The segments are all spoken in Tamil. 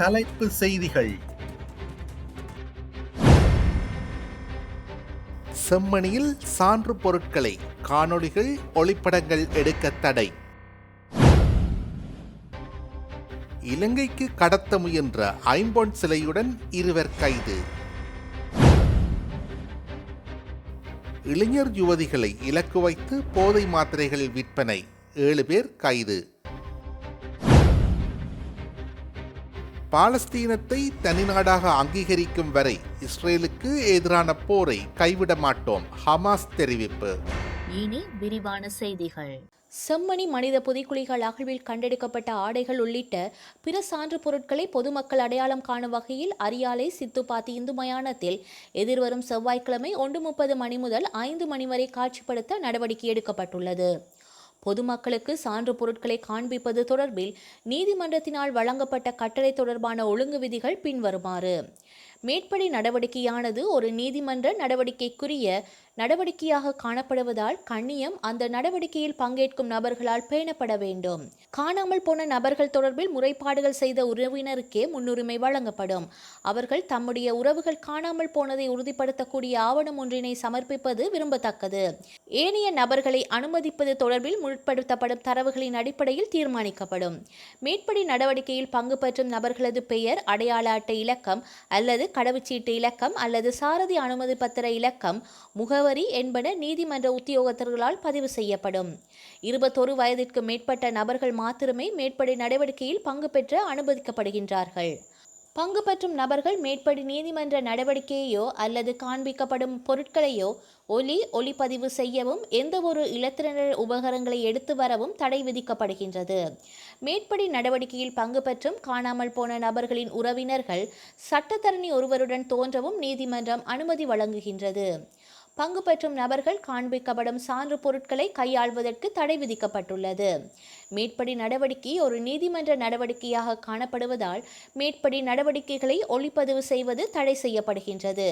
தலைப்பு செய்திகள். செம்மணியில் சான்று பொருட்களை காணொளிகள் ஒளிப்படங்கள் எடுக்க தடை. இலங்கைக்கு கடத்த முயன்ற ஐம்பொன் சிலையுடன் இருவர் கைது. இளைஞர் யுவதிகளை இலக்கு வைத்து போதை மாத்திரைகள் விற்பனை ஏழு பேர் கைது. பாலஸ்தீனத்தை தனிநாடாக அங்கீகரிக்கும் வரை இஸ்ரேலுக்கு எதிரான போரை கைவிட மாட்டோம் ஹமாஸ் தெரிவிப்பு. இனி விரிவான செய்திகள். செம்மணி மனித புதைக்குழிகள் அகழ்வில் கண்டெடுக்கப்பட்ட ஆடைகள் உள்ளிட்ட பிற சான்று பொருட்களை பொதுமக்கள் அடையாளம் காணும் வகையில் அரியாலை சித்துப்பாத்தி இந்து மயானத்தில் எதிர்வரும் செவ்வாய்க்கிழமை ஒன்று முப்பது மணி முதல் ஐந்து மணி வரை காட்சிப்படுத்த நடவடிக்கை எடுக்கப்பட்டுள்ளது. பொதுமக்களுக்கு சான்று பொருட்களை காண்பிப்பது தொடர்பில் நீதிமன்றத்தினால் வழங்கப்பட்ட கட்டளை தொடர்பான ஒழுங்கு விதிகள் பின்வருமாறு. மேற்படி நடவடிக்கையானது ஒரு நீதிமன்ற நடவடிக்கைக்குரிய நடவடிக்கையாக காணப்படுவதால் கண்ணியம் அந்த நடவடிக்கையில் பங்கேற்கும் நபர்களால் பேணப்பட வேண்டும். காணாமல் போன நபர்கள் தொடர்பில் முறைப்பாடுகள் செய்த உறவினருக்கே முன்னுரிமை வழங்கப்படும். அவர்கள் தம்முடைய உறவுகள் காணாமல் போனதை உறுதிப்படுத்தக்கூடிய ஆவணம் ஒன்றினை சமர்ப்பிப்பது விரும்பத்தக்கது. ஏனைய நபர்களை அனுமதிப்பது தொடர்பில் முற்படுத்தப்படும் தரவுகளின் அடிப்படையில் தீர்மானிக்கப்படும். மேற்படி நடவடிக்கையில் பங்கு பெற்றும் நபர்களது பெயர் அடையாள அட்டை இலக்கம் அல்லது கடவுச்சீட்டு இலக்கம் அல்லது சாரதி அனுமதி பத்திர இலக்கம் முகவரி என்பன நீதிமன்ற உத்தியோகத்தர்களால் பதிவு செய்யப்படும். இருபத்தொரு வயதிற்கு மேற்பட்ட நபர்கள் மாத்திரமே மேற்படி நடவடிக்கையில் பங்கு பெற்ற அனுமதிக்கப்படுகின்றார்கள். பங்கு பெற்றும் நபர்கள் மேற்படி நீதிமன்ற நடவடிக்கையையோ அல்லது காண்பிக்கப்படும் பொருட்களையோ ஒலி ஒளிப்பதிவு செய்யவும் எந்தவொரு இலத்திரனர் உபகரணங்களை எடுத்து வரவும் தடை விதிக்கப்படுகின்றது. மேற்படி நடவடிக்கையில் பங்கு பெற்றும் காணாமல் போன நபர்களின் உறவினர்கள் சட்டத்தரணி ஒருவருடன் தோன்றவும் நீதிமன்றம் அனுமதி வழங்குகின்றது. பங்கு பெற்றும் நபர்கள் காண்பிக்கப்படும் சான்று பொருட்களை கையாள்வதற்கு தடை விதிக்கப்பட்டுள்ளது. மேற்படி நடவடிக்கை ஒரு நீதிமன்ற நடவடிக்கையாக காணப்படுவதால் மேற்படி நடவடிக்கைகளை ஒளிப்பதிவு செய்வது தடை செய்யப்படுகின்றது.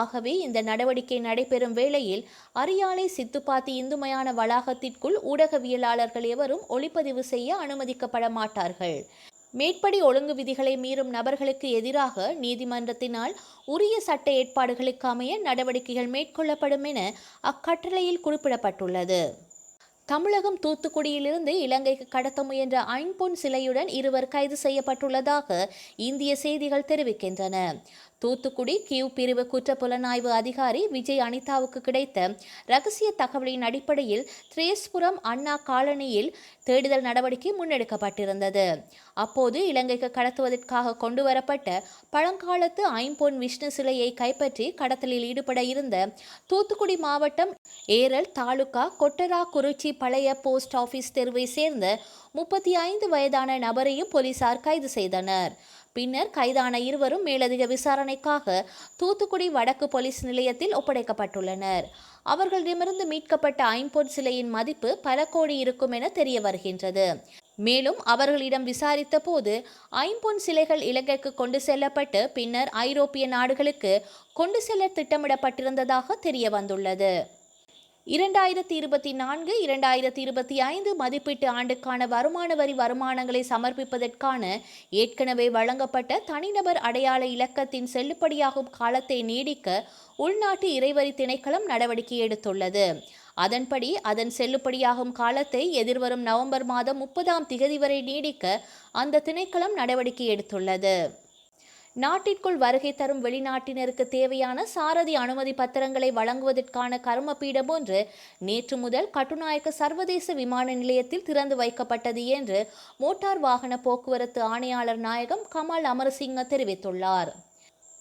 ஆகவே இந்த நடவடிக்கை நடைபெறும் வேளையில் அரியாலை சித்துப்பாத்தி இந்துமயான வளாகத்திற்குள் ஊடகவியலாளர்கள் எவரும் ஒளிப்பதிவு செய்ய அனுமதிக்கப்பட மாட்டார்கள். மேற்படி ஒழுங்கு விதிகளை மீறும் நபர்களுக்கு எதிராக நீதிமன்றத்தினால் உரிய சட்ட ஏற்பாடுகளுக்கு அமைய நடவடிக்கைகள் மேற்கொள்ளப்படும் என அக்கட்டளையில் குறிப்பிடப்பட்டுள்ளது. தமிழகம் தூத்துக்குடியிலிருந்து இலங்கைக்கு கடத்த முயன்ற ஐம்பொன் சிலையுடன் இருவர் கைது செய்யப்பட்டுள்ளதாக இந்திய செய்திகள் தெரிவிக்கின்றன. தூத்துக்குடி கியூ பிரிவு குற்ற புலனாய்வு அதிகாரி விஜய் அனிதாவுக்கு கிடைத்த ரகசிய தகவலின் அடிப்படையில் திரேஸ்புரம் அண்ணா காலனியில் தேடுதல் நடவடிக்கை முன்னெடுக்கப்பட்டிருந்தது. அப்போது இலங்கைக்கு கடத்துவதற்காக கொண்டுவரப்பட்ட பழங்காலத்து ஐம்பொன் விஷ்ணு சிலையை கைப்பற்றி கடத்தலில் ஈடுபட இருந்த தூத்துக்குடி மாவட்டம் ஏரல் தாலுகா கொட்டரா குறிச்சி பழைய போஸ்ட் ஆஃபீஸ் தெருவை சேர்ந்த முப்பத்தி ஐந்து வயதான நபரையும் போலீசார் கைது செய்தனர். பின்னர் கைதான இருவரும் மேலதிக விசாரணைக்காக தூத்துக்குடி வடக்கு போலீஸ் நிலையத்தில் ஒப்படைக்கப்பட்டுள்ளனர். அவர்களிடமிருந்து மீட்கப்பட்ட ஐம்பொன் சிலையின் மதிப்பு பல கோடி இருக்கும் என தெரிய வருகின்றது. மேலும் அவர்களிடம் விசாரித்த போது ஐம்பொன் சிலைகள் இலங்கைக்கு கொண்டு செல்லப்பட்டு பின்னர் ஐரோப்பிய நாடுகளுக்கு கொண்டு செல்ல திட்டமிடப்பட்டிருந்ததாக தெரிய வந்துள்ளது. இரண்டாயிரத்தி இருபத்தி நான்கு இரண்டாயிரத்தி இருபத்தி ஐந்து மதிப்பீட்டு ஆண்டுக்கான வருமான வரி வருமானங்களை சமர்ப்பிப்பதற்கான ஏற்கனவே வழங்கப்பட்ட தனிநபர் அடையாள இலக்கத்தின் செல்லுபடியாகும் காலத்தை நீடிக்க உள்நாட்டு இறைவரி திணைக்களம் நடவடிக்கை எடுத்துள்ளது. அதன்படி அதன் செல்லுபடியாகும் காலத்தை எதிர்வரும் நவம்பர் மாதம் முப்பதாம் திகதி வரை நீடிக்க அந்த திணைக்களம் நடவடிக்கை எடுத்துள்ளது. நாட்டிற்குள் வருகை தரும் வெளிநாட்டினருக்கு தேவையான சாரதி அனுமதி பத்திரங்களை வழங்குவதற்கான கர்மபீடம் ஒன்று நேற்று முதல் கட்டுநாயக்க சர்வதேச விமான நிலையத்தில் திறந்து வைக்கப்பட்டது என்று மோட்டார் வாகன போக்குவரத்து ஆணையாளர் நாயகம் கமால் அமரசிங்க தெரிவித்துள்ளார்.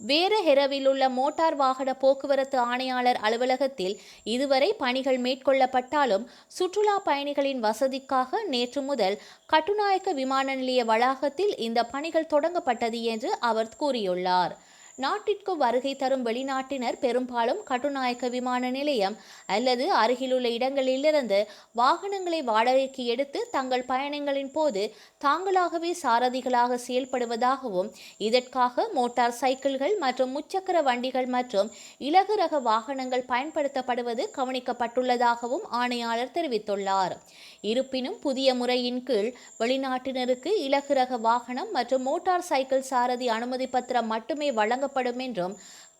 வேரஹெரவில் மோட்டார் வாகன போக்குவரத்து ஆணையாளர் அலுவலகத்தில் இதுவரை பணிகள் மேற்கொள்ளப்பட்டாலும் சுற்றுலா பயணிகளின் வசதிக்காக நேற்று முதல் கட்டுநாயக்க விமான நிலைய வளாகத்தில் இந்த பணிகள் தொடங்கப்பட்டது என்று அவர் கூறியுள்ளார். நாட்டிற்கு வருகை தரும் வெளிநாட்டினர் பெரும்பாலும் கட்டுநாயக்க விமான நிலையம் அல்லது அருகிலுள்ள இடங்களிலிருந்து வாகனங்களை வாடகைக்கு எடுத்து தங்கள் பயணங்களின் போது தாங்களாகவே சாரதிகளாக செயல்படுவதாகவும் இதற்காக மோட்டார் சைக்கிள்கள் மற்றும் முச்சக்கர வண்டிகள் மற்றும் இலகு ரக வாகனங்கள் பயன்படுத்தப்படுவது கவனிக்கப்பட்டுள்ளதாகவும் ஆணையாளர் தெரிவித்துள்ளார். இருப்பினும் புதிய முறையின் கீழ் வெளிநாட்டினருக்கு இலகு ரக வாகனம் மற்றும் மோட்டார் சைக்கிள் சாரதி அனுமதி பத்திரம் மட்டுமே வழங்கப்படும் என்றும்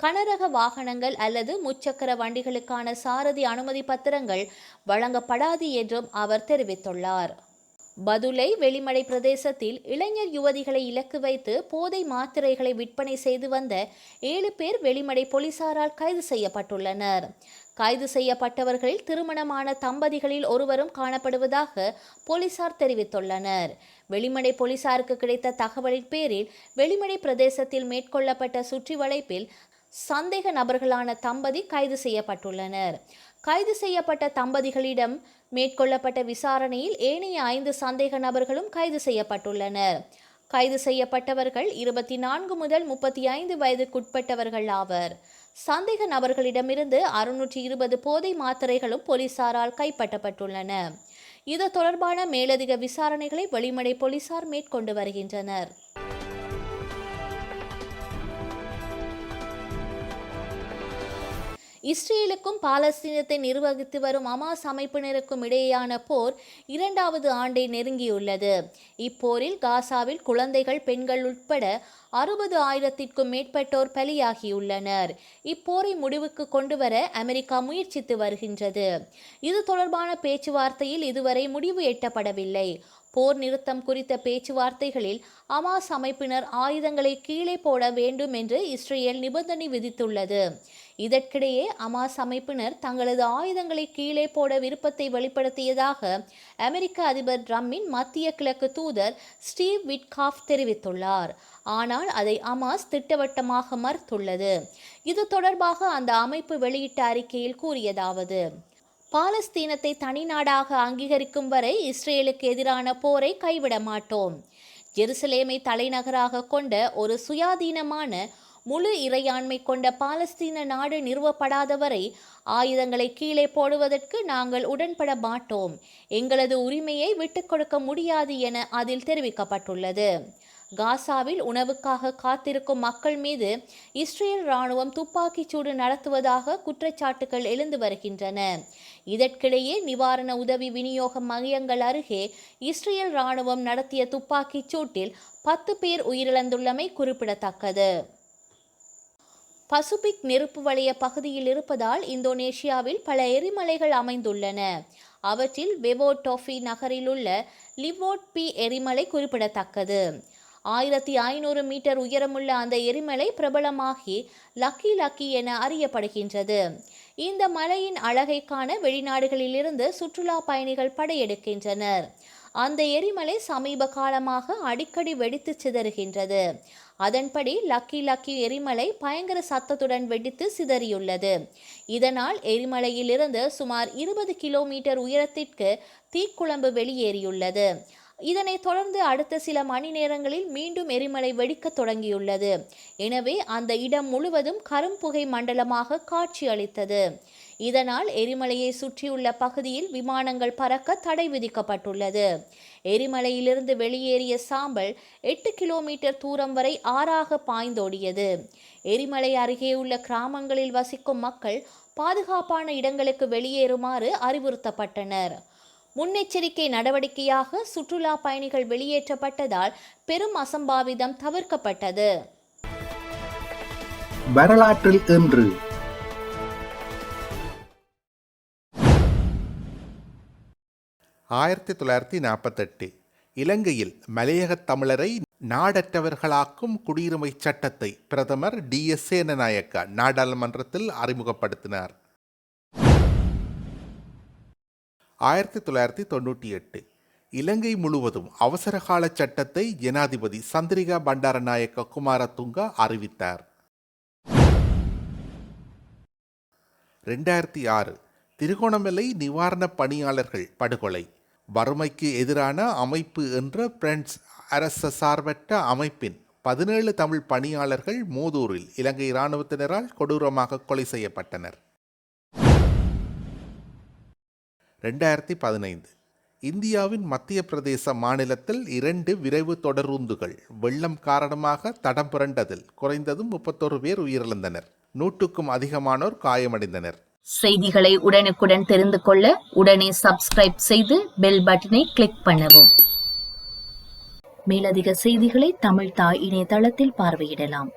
கனரக வாகனங்கள் அல்லது முச்சக்கர வண்டிகளுக்கான சாரதி அனுமதி பத்திரங்கள் வழங்கப்படாது என்றும் அவர் தெரிவித்துள்ளார். பதுளை வெளிமடை பிரதேசத்தில் இளைஞர் யுவதிகளை இலக்கு வைத்து போதை மாத்திரைகளை விற்பனை செய்து வந்த ஏழு பேர் வெளிமடை போலீசாரால் கைது செய்யப்பட்டுள்ளனர். கைது செய்யப்பட்டவர்களில் திருமணமான தம்பதிகளில் ஒருவரும் காணப்படுவதாக போலீசார் தெரிவித்துள்ளனர். வெளிமடை போலீசாருக்கு கிடைத்த தகவலின் பேரில் வெளிமடை பிரதேசத்தில் மேற்கொள்ளப்பட்ட சுற்றி வளைப்பில் சந்தேக நபர்களான தம்பதி கைது செய்யப்பட்டுள்ளனர். கைது செய்யப்பட்ட தம்பதிகளிடம் மேற்கொள்ளப்பட்ட விசாரணையில் ஏனைய ஐந்து சந்தேக நபர்களும் கைது செய்யப்பட்டுள்ளனர். கைது செய்யப்பட்டவர்கள் இருபத்தி நான்கு முதல் முப்பத்தி ஐந்து வயதுக்குட்பட்டவர்கள் ஆவர். சந்தேக நபர்களிடமிருந்து அறுநூற்றி இருபது போதை மாத்திரைகளும் போலீசாரால் கைப்பற்றப்பட்டுள்ளன. இது தொடர்பான மேலதிக விசாரணைகளை வெளிமடை போலீசார் மேற்கொண்டு வருகின்றனர். இஸ்ரேலுக்கும் பாலஸ்தீனத்தை நிர்வகித்து வரும் அமாஸ் அமைப்பினருக்கும் இடையேயான போர் இரண்டாவது ஆண்டை நெருங்கியுள்ளது. இப்போரில் காசாவில் குழந்தைகள் பெண்கள் உட்பட அறுபது ஆயிரத்திற்கும் மேற்பட்டோர் பலியாகியுள்ளனர். இப்போரை முடிவுக்கு கொண்டு வர அமெரிக்கா முயற்சித்து வருகின்றது. இது தொடர்பான பேச்சுவார்த்தையில் இதுவரை முடிவு எட்டப்படவில்லை. போர் நிறுத்தம் குறித்த பேச்சுவார்த்தைகளில் அமாஸ் அமைப்பினர் ஆயுதங்களை கீழே போட வேண்டும் என்று இஸ்ரேல் நிபந்தனை விதித்துள்ளது. இதற்கிடையே அமாஸ் அமைப்பினர் தங்களது ஆயுதங்களை கீழே போட விருப்பத்தை வெளிப்படுத்தியதாக அமெரிக்க அதிபர் ட்ரம்மின் மத்திய கிழக்கு தூதர் ஸ்டீவ் விட்காஃப் தெரிவித்துள்ளார். ஆனால் அதை அமாஸ் திட்டவட்டமாக மறுத்துள்ளது. இது தொடர்பாக அந்த அமைப்பு வெளியிட்ட அறிக்கையில் கூறியதாவது. பாலஸ்தீனத்தை தனிநாடாக அங்கீகரிக்கும் வரை இஸ்ரேலுக்கு எதிரான போரை கைவிட மாட்டோம். ஜெருசலேமை தலைநகராக கொண்ட ஒரு சுயாதீனமான முழு இறையாண்மை கொண்ட பாலஸ்தீன நாடு நிறுவப்படாத வரை ஆயுதங்களை கீழே போடுவதற்கு நாங்கள் உடன்பட மாட்டோம். எங்களது உரிமையை விட்டுக் கொடுக்க முடியாது என அதில் தெரிவிக்கப்பட்டுள்ளது. காசாவில் உணவுக்காக காத்திருக்கும் மக்கள் மீது இஸ்ரேல் ராணுவம் துப்பாக்கிச் சூடு நடத்துவதாக குற்றச்சாட்டுகள் எழுந்து வருகின்றன. இதற்கிடையே நிவாரண உதவி விநியோக மையங்கள் அருகே இஸ்ரேல் ராணுவம் நடத்திய துப்பாக்கிச் சூட்டில் பத்து பேர் உயிரிழந்துள்ளமை குறிப்பிடத்தக்கது. பசுபிக் நெருப்பு வளைய பகுதியில் இருப்பதால் இந்தோனேஷியாவில் பல எரிமலைகள் அமைந்துள்ளன. அவற்றில் வெவோடோஃபி நகரில் உள்ள லிவோட் பி எரிமலை குறிப்பிடத்தக்கது. ஆயிரத்தி ஐநூறு மீட்டர் உயரமுள்ள அந்த எரிமலை பிரபலமாகி லக்கி லக்கி என அறியப்படுகின்றது. இந்த மலையின் அழகை காண வெளிநாடுகளிலிருந்து சுற்றுலா பயணிகள் படையெடுக்கின்றனர். அந்த எரிமலை சமீப காலமாக அடிக்கடி வெடித்து சிதறுகின்றது. அதன்படி லக்கி லக்கி எரிமலை பயங்கர சத்தத்துடன் வெடித்து சிதறியுள்ளது. இதனால் எரிமலையிலிருந்து சுமார் இருபது கிலோமீட்டர் உயரத்திற்கு தீக்குழம்பு வெளியேறியுள்ளது. இதனைத் தொடர்ந்து அடுத்த சில மணி நேரங்களில் மீண்டும் எரிமலை வெடிக்கத் தொடங்கியுள்ளது. எனவே அந்த இடம் முழுவதும் கரும்புகை மண்டலமாக காட்சியளித்தது இதனால் எரிமலையை சுற்றியுள்ள பகுதியில் விமானங்கள் பறக்க தடை விதிக்கப்பட்டுள்ளது. எரிமலையிலிருந்து வெளியேறிய சாம்பல் எட்டு கிலோமீட்டர் தூரம் வரை ஆறாக பாய்ந்தோடியது. எரிமலை அருகே உள்ள கிராமங்களில் வசிக்கும் மக்கள் பாதுகாப்பான இடங்களுக்கு வெளியேறுமாறு அறிவுறுத்தப்பட்டனர். முன்னெச்சரிக்கை நடவடிக்கையாக சுற்றுலா பயணிகள் வெளியேற்றப்பட்டதால் பெரும் அசம்பாவிதம் தவிர்க்கப்பட்டது. வரலாற்றில் இன்று. ஆயிரத்தி தொள்ளாயிரத்தி நாற்பத்தெட்டு. இலங்கையில் மலையகத் தமிழரை நாடற்றவர்களாக்கும் குடியுரிமை சட்டத்தை பிரதமர் டி எஸ் சேனநாயக்க நாடாளுமன்றத்தில் அறிமுகப்படுத்தினார். ஆயிரத்தி தொள்ளாயிரத்தி தொண்ணூற்றி எட்டு. இலங்கை முழுவதும் அவசரகால சட்டத்தை ஜனாதிபதி சந்திரிகா பண்டாரநாயக்க குமாரதுங்க அறிவித்தார். ரெண்டாயிரத்தி ஆறு. திருகோணமலை நிவாரணப் பணியாளர்கள் படுகொலை. வறுமைக்கு எதிரான அமைப்பு என்ற பிரெண்ட்ஸ் அரச சார்பற்ற அமைப்பின் பதினேழு தமிழ் பணியாளர்கள் மூதூரில் இலங்கை இராணுவத்தினரால் கொடூரமாக கொலை செய்யப்பட்டனர். ரெண்டாயிரத்தி பதினைந்து. இந்தியாவின் மத்திய பிரதேச மாநிலத்தில் இரண்டு விரைவு தொடருந்துகள் வெள்ளம் காரணமாக தடம் புரண்டதில் குறைந்ததும் முப்பத்தொரு பேர் உயிரிழந்தனர். நூற்றுக்கும் அதிகமானோர் காயமடைந்தனர். செய்திகளை உடனுக்குடன் தெரிந்து கொள்ள உடனே சப்ஸ்கிரைப் செய்து பெல் பட்டனை கிளிக் பண்ணவும். மேலதிக செய்திகளை தமிழ் தாய் இணையதளத்தில் பார்வையிடலாம்.